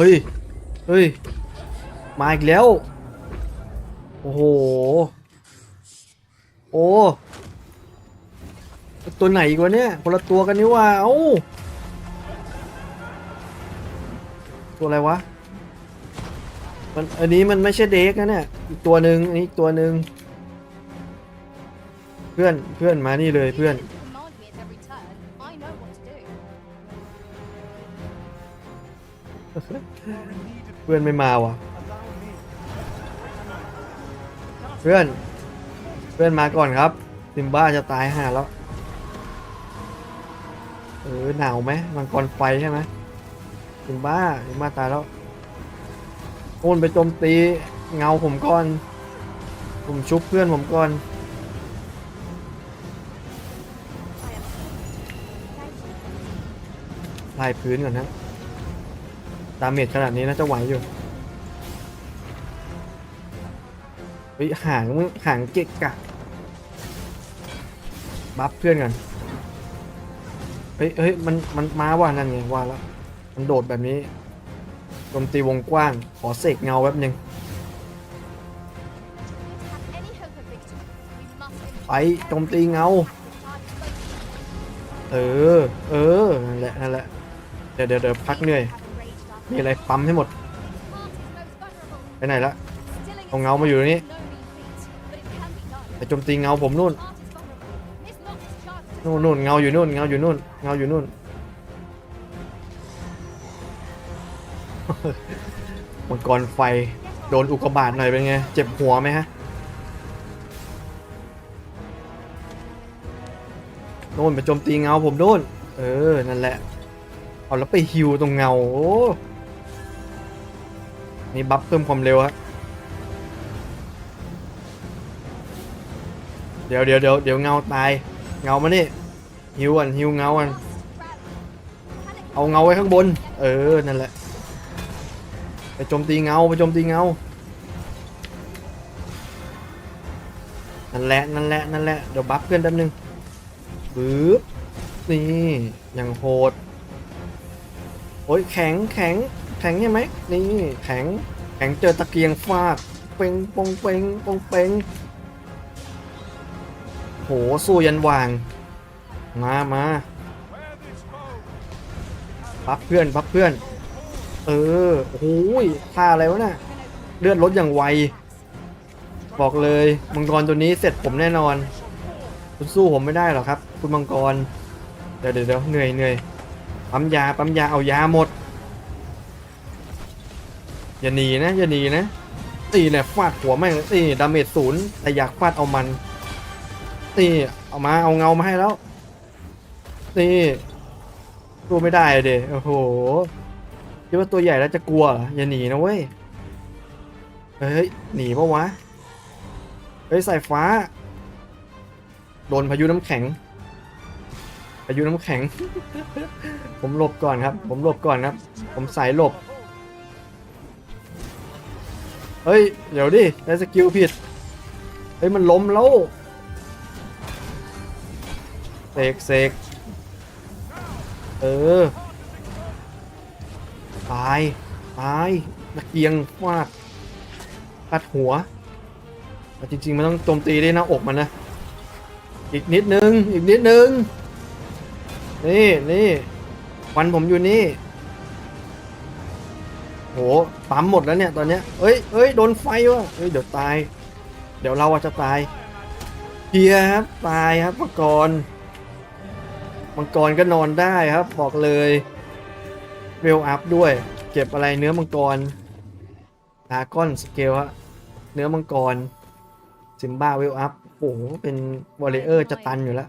เฮ้ย เฮ้ย มาอีกแล้ว โอ้โห โอ้ ตัวไหนกวะเนี่ยคนละตัวกันนี่ว่าเอ้าตัวอะไรวะ มันอันนี้มันไม่ใช่เด็กนะเนี่ย อีกตัวหนึ่งอันนี้อีกตัวหนึ่ง เพื่อน เพื่อนมานี่เลยเพื่อน เพื่อนไม่มาว่ะ เพื่อน เพื่อนมาก่อนครับซิมบ้าจะตายห่าแล้ว เออหนาวไหมมังกรไฟใช่ไหมซิมบ้าซิมบ้าตายแล้วโอนไปโจมตีเงาผมก่อน ผมชุบเพื่อนผมก่อนลายพื้นก่อนนะ ดาเมจขนาดนี้น่าจะไหวอยู่เฮ้ยหางมึงหางเกะกะบัฟเพื่อนกันเฮ้ยเฮ้ยมันมันมาว่านั่นไงว่าแล้วมันโดดแบบนี้โจมตีวงกว้าง ขอเสกเงาแป๊บหนึงไปโจมตีเงา เออ เออ นั่นแหละ นั่นแหละ เดี๋ยวเดี๋ยวพักเหนื่อย มีอะไรปั๊มให้หมด ไปไหนละเอาเงามาอยู่ตรงนี้ไปโจมตีเงาผมนู่นนู่นนู่นเงาอยู่นู่นเงาอยู่นู่นเงาอยู่นู่นมังกรไฟโดนอุกกาบาตหน่อยเป็นไง เจ็บหัวไหมฮะโน่นไปโจมตีเงาผมโน่นเออ นั่นแหละ เอาแล้วไปฮิวตรงเงาโอ้ นี่บัฟเพิ่มความเร็วฮะเดี๋ยวเดี๋ยวเดี๋ยวเดี๋ยวเงาตาย เงามานี่ฮิวก่อนฮิวเงาก่อนเอาเงาไว้ข้างบน เออนั่นแหละไปโจมตีเงาไปโจมตีเงานั่นแหละนั่นแหละนั่นแหละเดี๋ยวบัฟเพื่อนแป๊บนึงปึ๊บนี่อย่างโหดโอ้ยแข็งแข็ง แข็งใช่ไหมนี่แข็งแข็งเจอตะเกียงฟาดเป่งปงเป่งปงเป่งโหสู้ยันวาง มามาพับเพื่อนพับเพื่อน เออโอ้ยท่าอะไรวะน่ะเลือดลดอย่างไว บอกเลยมังกรตัวนี้เสร็จผมแน่นอน คุณสู้ผมไม่ได้หรอกครับ คุณมังกร เดี๋ยวเดี๋ยวเดี๋ยวเหนื่อยเหนื่อยปั๊มยาปั๊มยาเอายาหมด อย่าหนีนะอย่าหนีนะตีเนี่ยฟาดหัวแม่งตีดาเมจศูนย์แต่อยากฟาดเอามันตีเอามาเอาเงามาให้แล้วตีสู้ไม่ได้เดโอ้โหคิดว่าตัวใหญ่แล้วจะกลัวเหรออย่าหนีนะเว้ยเฮ้ยหนีปะวะเฮ้ยสายฟ้าโดนพายุน้ำแข็งพายุน้ำแข็ง ผมหลบก่อนครับ ผมหลบก่อนครับ ผมสายหลบ เฮ้ย เดี๋ยวดิได้สกิลผิด เฮ้ย มันล้มแล้วเสกเสกเออ ตาย ตายตะเกียงฟาดฟาดหัวแต่จริง ๆ มันต้องโจมตีได้หน้าอกมันนะ อีกนิดนึง อีกนิดนึง นี่นี่ฟันผมอยู่นี่ หปั๊มหมดแล้วเนี่ยตอนเนี้ยเอ้ยเอ้ยโดนไฟวะเอ้ยเดี๋ยวตาย เดี๋ยวเราอาจจะตายเพียครับตายครับมังกรมังกรก็นอนได้ครับ บอกเลยเวลอัพด้วย เก็บอะไรเนื้อมังกรดาก้อนสเกลฮะเนื้อมังกรซิมบ้าเวลอัพโอ้โหเป็นวอลเลเยอร์จะตันอยู่แล้ว